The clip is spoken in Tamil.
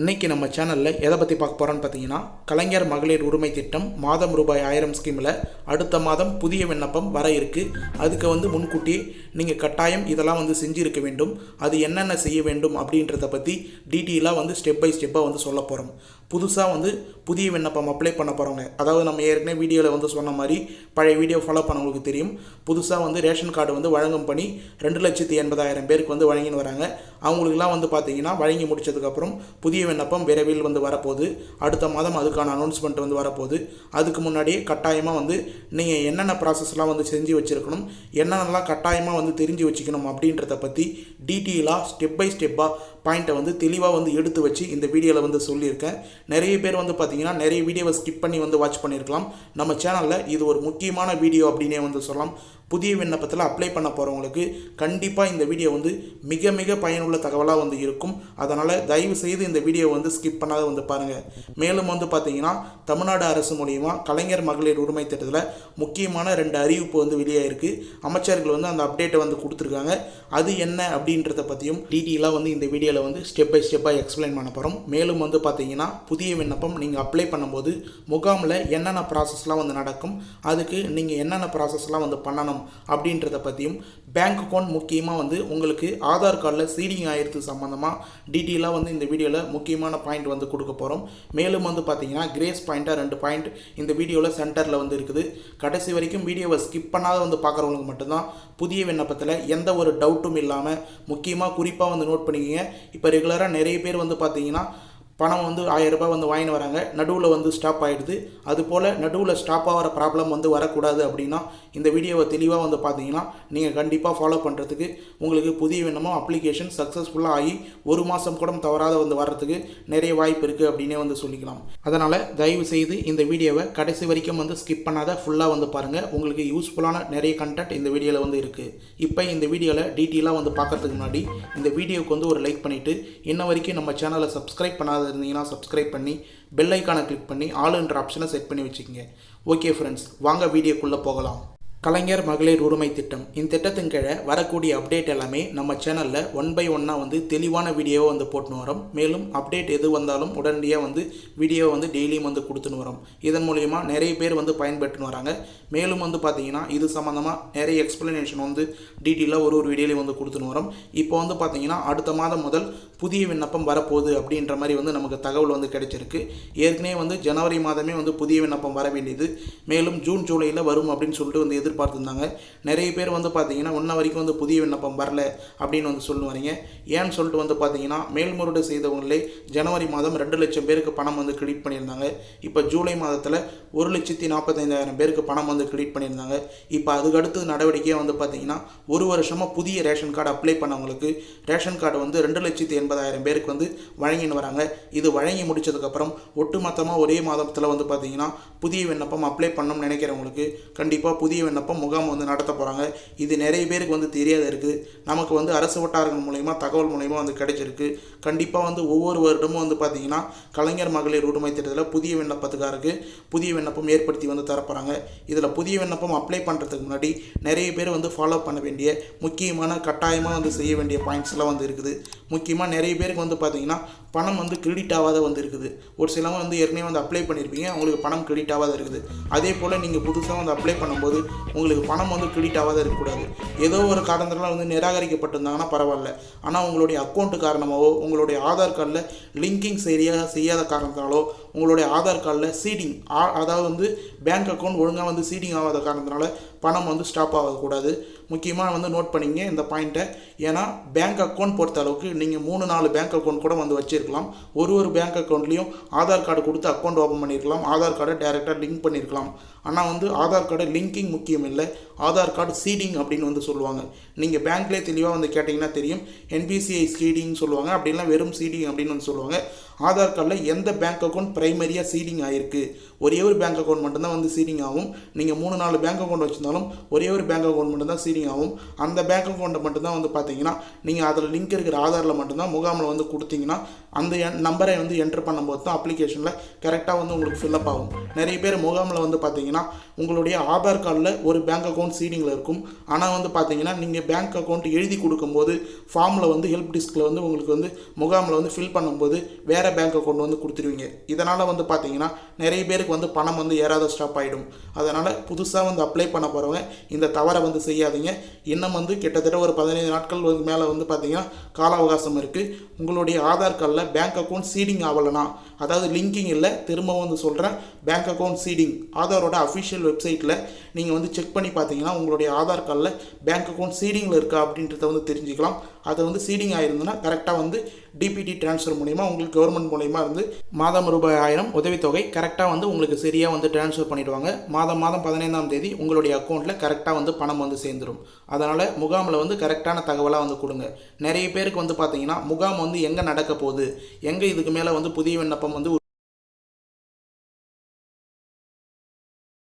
இன்னைக்கு நம்ம சேனலில் எதை பற்றி பார்க்க போகிறோன்னு பார்த்தீங்கன்னா கலைஞர் மகளிர் உரிமை திட்டம் மாதம் ரூபாய் ஆயிரம் ஸ்கீமில் அடுத்த மாதம் புதிய விண்ணப்பம் வர இருக்கு. அதுக்கு வந்து முன்கூட்டியே நீங்கள் கட்டாயம் இதெல்லாம் வந்து செஞ்சுருக்க வேண்டும். அது என்னென்ன செய்ய வேண்டும் அப்படின்றத பற்றி டீட்டெயிலாக வந்து ஸ்டெப் பை ஸ்டெப்பாக வந்து சொல்ல போகிறோம் புதுசாக வந்து புதிய விண்ணப்பம் அப்ளை பண்ண போகிறவங்க அதாவது நம்ம ஏற்கனவே வீடியோவில் வந்து சொன்ன மாதிரி பழைய வீடியோ ஃபாலோ பண்ணவங்களுக்கு தெரியும். புதுசாக வந்து ரேஷன் கார்டு வந்து வழங்கும் பணி ரெண்டு லட்சத்தி எண்பதாயிரம் பேருக்கு வந்து வழங்கின்னு வராங்க. அவங்களுக்குலாம் வந்து பார்த்தீங்கன்னா வழங்கி முடிச்சதுக்கப்புறம் புதிய விண்ணப்பம் விரைவில் வந்து வரப்போகுது. அடுத்த மாதம் அதுக்கான அனௌன்ஸ்மெண்ட் வந்து வரப்போகுது. அதுக்கு முன்னாடியே கட்டாயமாக வந்து நீங்கள் என்னென்ன ப்ராசஸ்லாம் வந்து செஞ்சு வச்சுருக்கணும் என்னென்னலாம் கட்டாயமாக வந்து தெரிஞ்சு வச்சுக்கணும் அப்படின்றத பற்றி டீட்டெயிலாக ஸ்டெப் பை ஸ்டெப்பாக பாயிண்ட்டை வந்து தெளிவாக வந்து எடுத்து வச்சு இந்த வீடியோவில் வந்து சொல்லியிருக்கேன். நிறைய பேர் வந்து பார்த்தீங்கன்னா நிறைய வீடியோவை ஸ்கிப் பண்ணி வந்து வாட்ச் பண்ணியிருக்கலாம். நம்ம சேனலில் இது ஒரு முக்கியமான வீடியோ அப்படின்னே வந்து சொல்லலாம். புதிய விண்ணப்பத்தில் அப்ளை பண்ண போகிறவங்களுக்கு கண்டிப்பாக இந்த வீடியோ வந்து மிக மிக பயனுள்ள தகவலாக வந்து இருக்கும். அதனால் தயவு செய்து இந்த வீடியோ வந்து ஸ்கிப் பண்ணாத வந்து பாருங்கள் மேலும் வந்து பார்த்தீங்கன்னா தமிழ்நாடு அரசு மூலியமாக கலைஞர் மகளிர் உரிமை திட்டத்தில் முக்கியமான ரெண்டு அறிவிப்பு வந்து வெளியாயிருக்கு. அமைச்சர்கள் வந்து அந்த அப்டேட்டை வந்து கொடுத்துருக்காங்க. அது என்ன அப்படின்றத பற்றியும் டீட்டெயிலாக வந்து இந்த வீடியோவில் வந்து ஸ்டெப் பை ஸ்டெப்பாக எக்ஸ்பிளைன் பண்ண போகிறோம் மேலும் வந்து பார்த்தீங்கன்னா புதிய விண்ணப்பம் நீங்கள் அப்ளை பண்ணும்போது முகாமில் என்னென்ன ப்ராசஸ்லாம் வந்து நடக்கும் அதுக்கு நீங்கள் என்னென்ன ப்ராசஸ்லாம் வந்து பண்ணணும் அப்படின்றத பற்றியும் பேங்க் அக்கௌண்ட் முக்கியமாக வந்து உங்களுக்கு ஆதார் கார்டில் சீடிங் ஆயிடுறது சம்மந்தமாக டீட்டெயிலாக வந்து இந்த வீடியோவில் முக்கியமான பாயிண்ட் வந்து கொடுக்க போகிறோம் மேலும் வந்து பார்த்தீங்கன்னா கிரேஸ் பாயிண்ட்டாக ரெண்டு பாயிண்ட் இந்த வீடியோவில் சென்டரில் வந்து இருக்குது. கடைசி வரைக்கும் வீடியோவை ஸ்கிப் பண்ணாத வந்து பார்க்குறவங்களுக்கு மட்டும்தான் புதிய விண்ணப்பத்தில் எந்த ஒரு டவுட்டும் இல்லாமல் முக்கியமாக குறிப்பாக வந்து நோட் பண்ணிக்கிங்க. இப்போ ரெகுலராக நிறைய பேர் வந்து பார்த்தீங்கன்னா பணம் வந்து ஆயிரம் ரூபாய் வந்து வாங்கின்னு வராங்க. நடுவில் வந்து ஸ்டாப் ஆகிடுது அதுபோல் நடுவில் ஸ்டாப் ஆகிற ப்ராப்ளம் வந்து வரக்கூடாது அப்படின்னா இந்த வீடியோவை தெளிவாக வந்து பார்த்தீங்கன்னா நீங்கள் கண்டிப்பாக ஃபாலோ பண்ணுறதுக்கு உங்களுக்கு புதிய விண்ணமும் அப்ளிகேஷன் சக்ஸஸ்ஃபுல்லாக ஆகி ஒரு மாதம் கூட தவறாத வந்து வர்றதுக்கு நிறைய வாய்ப்பு இருக்குது அப்படின்னே வந்து சொல்லிக்கலாம். அதனால் தயவு செய்து இந்த வீடியோவை கடைசி வரைக்கும் வந்து ஸ்கிப் பண்ணாத ஃபுல்லாக வந்து பாருங்கள் உங்களுக்கு யூஸ்ஃபுல்லான நிறைய கண்டென்ட் இந்த வீடியோவில் வந்து இருக்குது இப்போ இந்த வீடியோவில் டீட்டெயிலாக வந்து பார்க்கறதுக்கு முன்னாடி இந்த வீடியோவுக்கு வந்து ஒரு லைக் பண்ணிவிட்டு இன்ன வரைக்கும் நம்ம சேனலை சப்ஸ்கிரைப் பண்ணாத இருந்தீங்கன்னா சப்ஸ்கிரைப் பண்ணி பெல் ஐக்கானை கிளிக் பண்ணி ஆளுன்ற ஆப்ஷனை செட் பண்ணி வச்சுக்கோங்க. ஓகே ஃப்ரெண்ட்ஸ் வாங்க வீடியோக்குள்ளே போகலாம். கலைஞர் மகளிர் உரிமை திட்டம். இந்த திட்டத்தின் கீழே வரக்கூடிய அப்டேட் எல்லாமே நம்ம சேனலில் ஒன் பை ஒன்னாக வந்து தெளிவான வீடியோவை வந்து போட்டுன்னு வரோம். மேலும் அப்டேட் எது வந்தாலும் உடனடியாக வந்து வீடியோவை வந்து டெய்லியும் வந்து கொடுத்துன்னு வரோம். இதன் மூலயமா நிறைய பேர் வந்து பயன்பெற்றுன்னு வராங்க. மேலும் வந்து பார்த்தீங்கன்னா இது சம்மந்தமாக நிறைய எக்ஸ்பிளனேஷன் வந்து டீட்டெயிலாக ஒரு ஒரு வீடியோலையும் வந்து கொடுத்துன்னு வரோம். இப்போ வந்து பார்த்தீங்கன்னா அடுத்த மாதம் முதல் புதிய விண்ணப்பம் வரப்போகுது அப்படின்ற மாதிரி வந்து நமக்கு தகவல் வந்து கிடைச்சிருக்கு. ஏற்கனவே வந்து ஜனவரி மாதமே வந்து புதிய விண்ணப்பம் வர வேண்டியது. மேலும் ஜூன் ஜூலையில் வரும் அப்படின்னு சொல்லிட்டு வந்து எதிர்பார்த்துருந்தாங்க. நிறைய பேர் வந்து பார்த்தீங்கன்னா இன்ன வரைக்கும் வந்து புதிய விண்ணப்பம் வரல அப்படின்னு வந்து சொல்லுவாங்க ஏன்னு சொல்லிட்டு வந்து பார்த்தீங்கன்னா மேல்முறையீடு செய்தவங்களே ஜனவரி மாதம் ரெண்டு லட்சம் பேருக்கு பணம் வந்து கிரெடிட் பண்ணியிருந்தாங்க. இப்போ ஜூலை மாதத்தில் ஒரு லட்சத்தி நாற்பத்தைந்தாயிரம் பேருக்கு பணம் வந்து கிரெடிட் பண்ணியிருந்தாங்க. இப்போ அதுக்கு அடுத்த நடவடிக்கையாக வந்து பார்த்தீங்கன்னா ஒரு வருஷமாக புதிய ரேஷன் கார்டு அப்ளை பண்ணவங்களுக்கு ரேஷன் கார்டு வந்து ரெண்டு லட்சத்தி எண்பதாயிரம் பேருக்கு வந்து வழங்கின்னு வராங்க. இது வழங்கி முடித்ததுக்கப்புறம் ஒட்டுமொத்தமாக ஒரே மாதத்தில் வந்து பார்த்தீங்கன்னா புதிய விண்ணப்பம் அப்ளை பண்ணணும்னு நினைக்கிறவங்களுக்கு கண்டிப்பாக புதிய விண்ணப்பம் முகாம் வந்து நடத்த போகிறாங்க இது நிறைய பேருக்கு வந்து தெரியாத இருக்குது நமக்கு வந்து அரசு வட்டாரங்கள் மூலயமா தகவல் மூலயமா வந்து கிடைச்சிருக்கு. கண்டிப்பாக வந்து ஒவ்வொரு வருடமும் வந்து பார்த்தீங்கன்னா கலைஞர் மகளிர் உரிமை திட்டத்தில் புதிய விண்ணப்பத்துக்காருக்கு புதிய விண்ணப்பம் ஏற்படுத்தி வந்து தரப்போகிறாங்க இதில் புதிய விண்ணப்பம் அப்ளை பண்ணுறதுக்கு முன்னாடி நிறைய பேர் வந்து ஃபாலோ பண்ண வேண்டிய முக்கியமான கட்டாயமாக வந்து செய்ய வேண்டிய பாயிண்ட்ஸ்லாம் வந்து இருக்குது. முக்கியமாக நிறைய பேருக்கு வந்து பார்த்தீங்கன்னா பணம் வந்து கிரெடிட் ஆகாத வந்து இருக்குது ஒரு சிலவங்க வந்து ஏற்கனவே வந்து அப்ளை பண்ணியிருப்பீங்க அவங்களுக்கு பணம் கிரெடிட் ஆகாத இருக்குது. அதே போல் நீங்கள் புதுசாக வந்து அப்ளை பண்ணும்போது உங்களுக்கு பணம் வந்து கிரெடிட் ஆகாத இருக்கக்கூடாது. ஏதோ ஒரு காரணத்தினால வந்து நிராகரிக்கப்பட்டிருந்தாங்கன்னா பரவாயில்ல. ஆனால் உங்களுடைய அக்கௌண்ட்டு காரணமாகவோ உங்களுடைய ஆதார் கார்டில் லிங்கிங் சரியாக செய்யாத காரணத்தினாலோ உங்களுடைய ஆதார் கார்டில் சீடிங் அதாவது வந்து பேங்க் அக்கௌண்ட் ஒழுங்காக வந்து சீடிங் ஆகாத காரணத்தினால பணம் வந்து ஸ்டாப் ஆகக்கூடாது. முக்கியமாக வந்து நோட் பண்ணிங்க இந்த பாயிண்ட்டை ஏன்னா பேங்க் அக்கௌண்ட் பொறுத்த அளவுக்கு நீங்கள் மூணு நாலு பேங்க் அக்கௌண்ட் கூட வந்து வச்சுருக்கலாம். ஒரு ஒரு பேங்க் அக்கௌண்ட்லேயும் ஆதார் கார்டு கொடுத்து அக்கௌண்ட் ஓப்பன் பண்ணியிருக்கலாம் ஆதார் கார்டை டேரெக்டாக லிங்க் பண்ணியிருக்கலாம் ஆனால் வந்து ஆதார் கார்டு லிங்கிங் முக்கியம் இல்லை. ஆதார் கார்டு சீடிங் அப்படின்னு வந்து சொல்லுவாங்க. நீங்கள் பேங்க்லேயே தெளிவாக வந்து கேட்டிங்கன்னா தெரியும். என்பிசிஐ சீடிங் சொல்லுவாங்க. அப்படின்லாம் வெறும் சீடிங் அப்படின்னு வந்து சொல்லுவாங்க. ஆதார் கார்டில் எந்த பேங்க் அக்கௌண்ட் ப்ரைமரியாக சீடிங் ஆகிருக்கு ஒரே ஒரு பேங்க் அக்கௌண்ட் மட்டும்தான் வந்து சீடிங் ஆகும். நீங்கள் மூணு நாலு பேங்க் அக்கௌண்ட் வச்சிருந்தாலும் ஒரே ஒரு பேங்க் அக்கௌண்ட் மட்டும்தான் சீடிங் ஆகும். அந்த பேங்க் அக்கௌண்ட்டை மட்டும்தான் வந்து பார்த்தீங்கன்னா நீங்கள் அதில் லிங்க் இருக்கிற ஆதாரில் மட்டும்தான் முகாமில் வந்து கொடுத்தீங்கன்னா அந்த நம்பரை வந்து என்ட்ரு பண்ணும்போது தான் அப்ளிகேஷனில் கரெக்டாக வந்து உங்களுக்கு ஃபில்லப் ஆகும். நிறைய பேர் முகாமில் வந்து பார்த்தீங்கன்னா பார்த்தீங்கன்னா உங்களுடைய ஆதார் கார்டில் ஒரு பேங்க் அக்கௌண்ட் சீடிங்கில் இருக்கும். ஆனால் வந்து பார்த்தீங்கன்னா நீங்கள் பேங்க் அக்கௌண்ட் எழுதி கொடுக்கும்போது ஃபார்மில் வந்து ஹெல்ப் டிஸ்கில் வந்து உங்களுக்கு வந்து முகாமில் வந்து ஃபில் பண்ணும்போது வேறு பேங்க் அக்கௌண்ட் வந்து கொடுத்துருவீங்க. இதனால் வந்து பார்த்தீங்கன்னா நிறைய பேருக்கு வந்து பணம் வந்து ஏறாத ஸ்டாப் ஆகிடும் அதனால் புதுசாக வந்து அப்ளை பண்ண போகிறவங்க இந்த தவறை வந்து செய்யாதீங்க. இன்னும் வந்து கிட்டத்தட்ட ஒரு பதினைந்து நாட்கள் வந்து மேலே வந்து பார்த்தீங்கன்னா கால அவகாசம் இருக்குது உங்களுடைய ஆதார் கார்டில் பேங்க் அக்கௌண்ட் சீடிங் ஆகலைனா அதாவது லிங்கிங் இல்லை திரும்பவும் வந்து சொல்கிறேன் பேங்க் அக்கௌண்ட் சீடிங் ஆதாரோட அஃபிஷியல் வெப்சைட்டில் நீங்கள் வந்து செக் பண்ணி பார்த்தீங்கன்னா உங்களுடைய ஆதார் கார்டில் பேங்க் அக்கௌண்ட் சீடிங்கில் இருக்கா அப்படின்றத வந்து தெரிஞ்சுக்கலாம். அது வந்து சீடிங் ஆயிருந்ததுன்னா கரெக்டாக வந்து டிபிடி ட்ரான்ஸ்ஃபர் மூலிமா உங்களுக்கு கவர்மெண்ட் மூலிமா வந்து மாதம் ரூபாய் ஆயிரம் உதவித்தொகை கரெக்டாக வந்து உங்களுக்கு சரியாக வந்து ட்ரான்ஸ்ஃபர் பண்ணிடுவாங்க. மாதம் மாதம் பதினைந்தாம் தேதி உங்களுடைய அக்கௌண்ட்டில் கரெக்டாக வந்து பணம் வந்து சேர்ந்துடும் அதனால் முகாமில் வந்து கரெக்டான தகவலாக வந்து கொடுங்க. நிறைய பேருக்கு வந்து பார்த்தீங்கன்னா முகாம் வந்து எங்கே நடக்க போகுது? எங்கே இதுக்கு மேலே வந்து புதிய விண்ணப்பம் வந்து